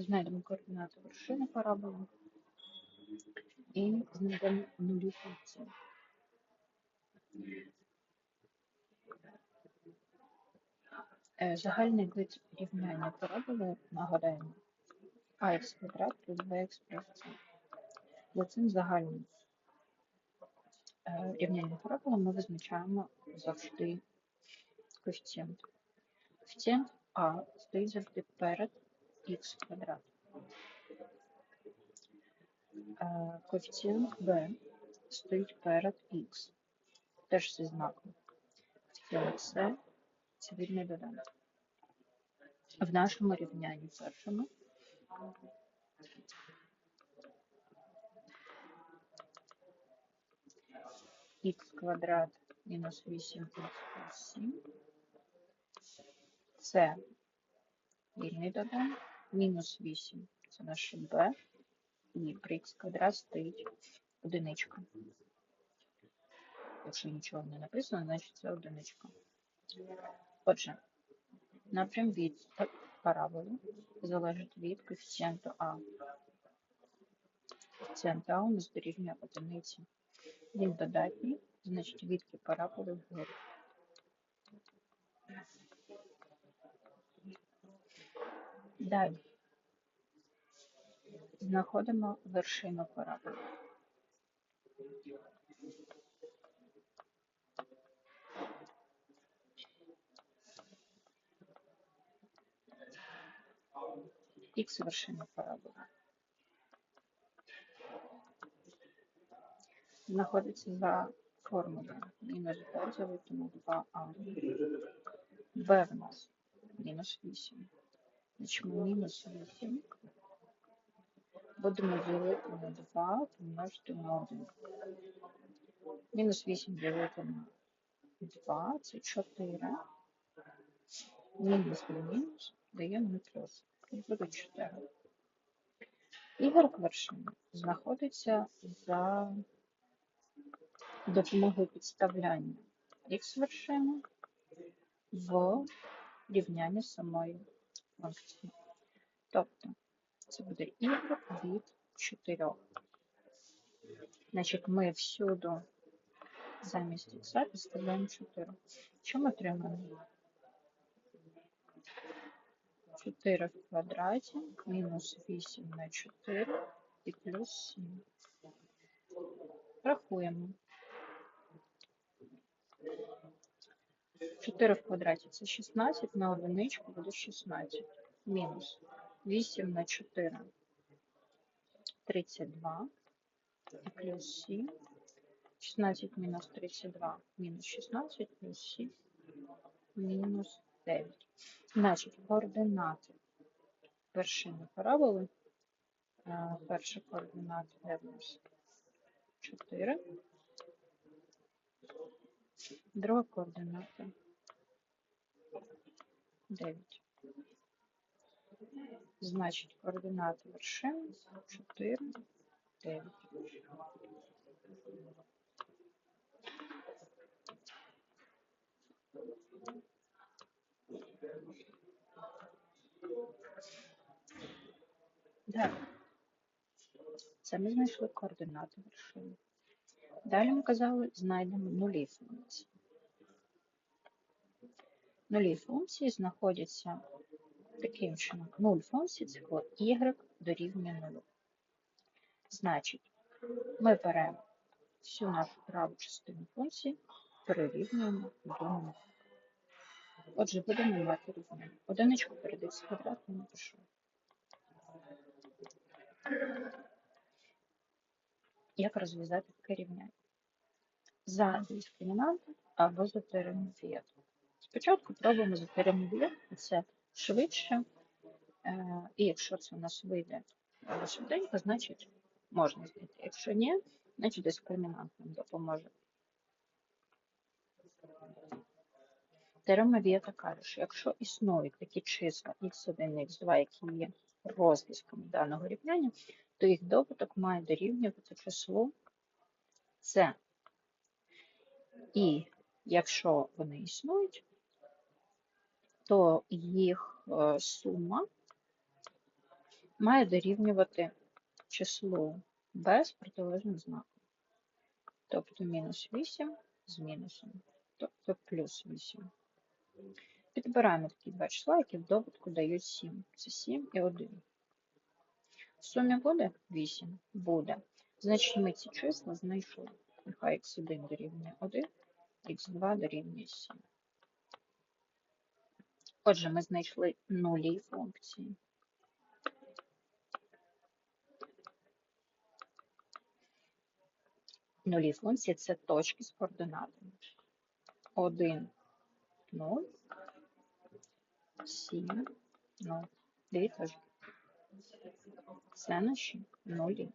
знайдемо координати вершини параболи і знайдемо нулі функції. Е, Загальний вид рівняння параболи нагадаємо ax квадрат плюс bx плюс c. За цим загальним е, рівнянням параболи ми визначаємо завжди коефіцієнт. Коефіцієнт А стоїть завжди перед х квадрат. Коефіцієнт b стоїть перед х, теж зі знаком. Коефіцієнт c це вільний доданок. В нашому рівнянні першому х квадрат мінус 8х плюс 7 це вільний доданок, мінус 8 це наше b, і при х квадрат стоїть одиничка. Якщо нічого не написано, значить це одиничка. Отже, напрям від параболи залежить від коефіцієнту А. Коефіцієнт А у нас дорівнює одиниці. Він додатній, значить відки параболи вгору. Далі. Знаходимо вершину параболи. Х вершина параболи. Знаходиться за формулою мінус b ділити на 2а. b в нас мінус 8. Значить мінус 8 будемо ділити на 2 помножити на 1. Мінус 8 ділити на 2 це 4. Мінус на мінус дає на плюс. І буде 4. Y вершини знаходиться за допомогою підставляння х вершини в рівнянні самої функції. Тобто це буде y від 4. Значить, ми всюди замість х підставляємо 4. Що ми отримаємо? 4 в квадраті мінус 8 на 4 і плюс 7. Рахуємо. 4 в квадраті це 16, на одиничку буде 16. Мінус 8 на 4 32 і плюс 7. 16 мінус 32 мінус 16 плюс 7 мінус 9. Значить, координати вершини параболи. е, Перша координата де в нас 4. Друга координата 9. Значить, координати вершин 4, 9. Далі. Це ми знайшли координати вершини. Далі ми казали, знайдемо нулі функції. Нулі функції знаходяться таким чином. Нуль функції це коли y дорівнює нулю. Значить, ми беремо всю нашу праву частину функції, перерівнюємо до нуля. Отже, будемо мати рівняння. Одиничку перед х квадратом напишу. Як розв'язати таке рівняння? За дискримінантом або за теоремою Фієта. Спочатку пробуємо за теоремою Фієта, це швидше. Е, І якщо це у нас вийде швиденько, значить можна знайти. Якщо ні, значить дискримінант нам допоможе. Теорема Вієта каже, що якщо існують такі числа x1 і x2, які є розв'язками даного рівняння, то їх добуток має дорівнювати числу c. І якщо вони існують, то їх сума має дорівнювати числу без протилежним знаком. Тобто мінус 8 з мінусом, тобто плюс 8. Підбираємо такі два числа, які в добутку дають 7. Це 7 і 1. В сумі буде 8? Буде. Значить, ми ці числа знайшли. Нехай х1 дорівнює 1, х2 дорівнює 7. Отже, ми знайшли нулі функції. Нулі функції це точки з координатами. 1, 0, 7, 0. Дві точки. Це наші нулі.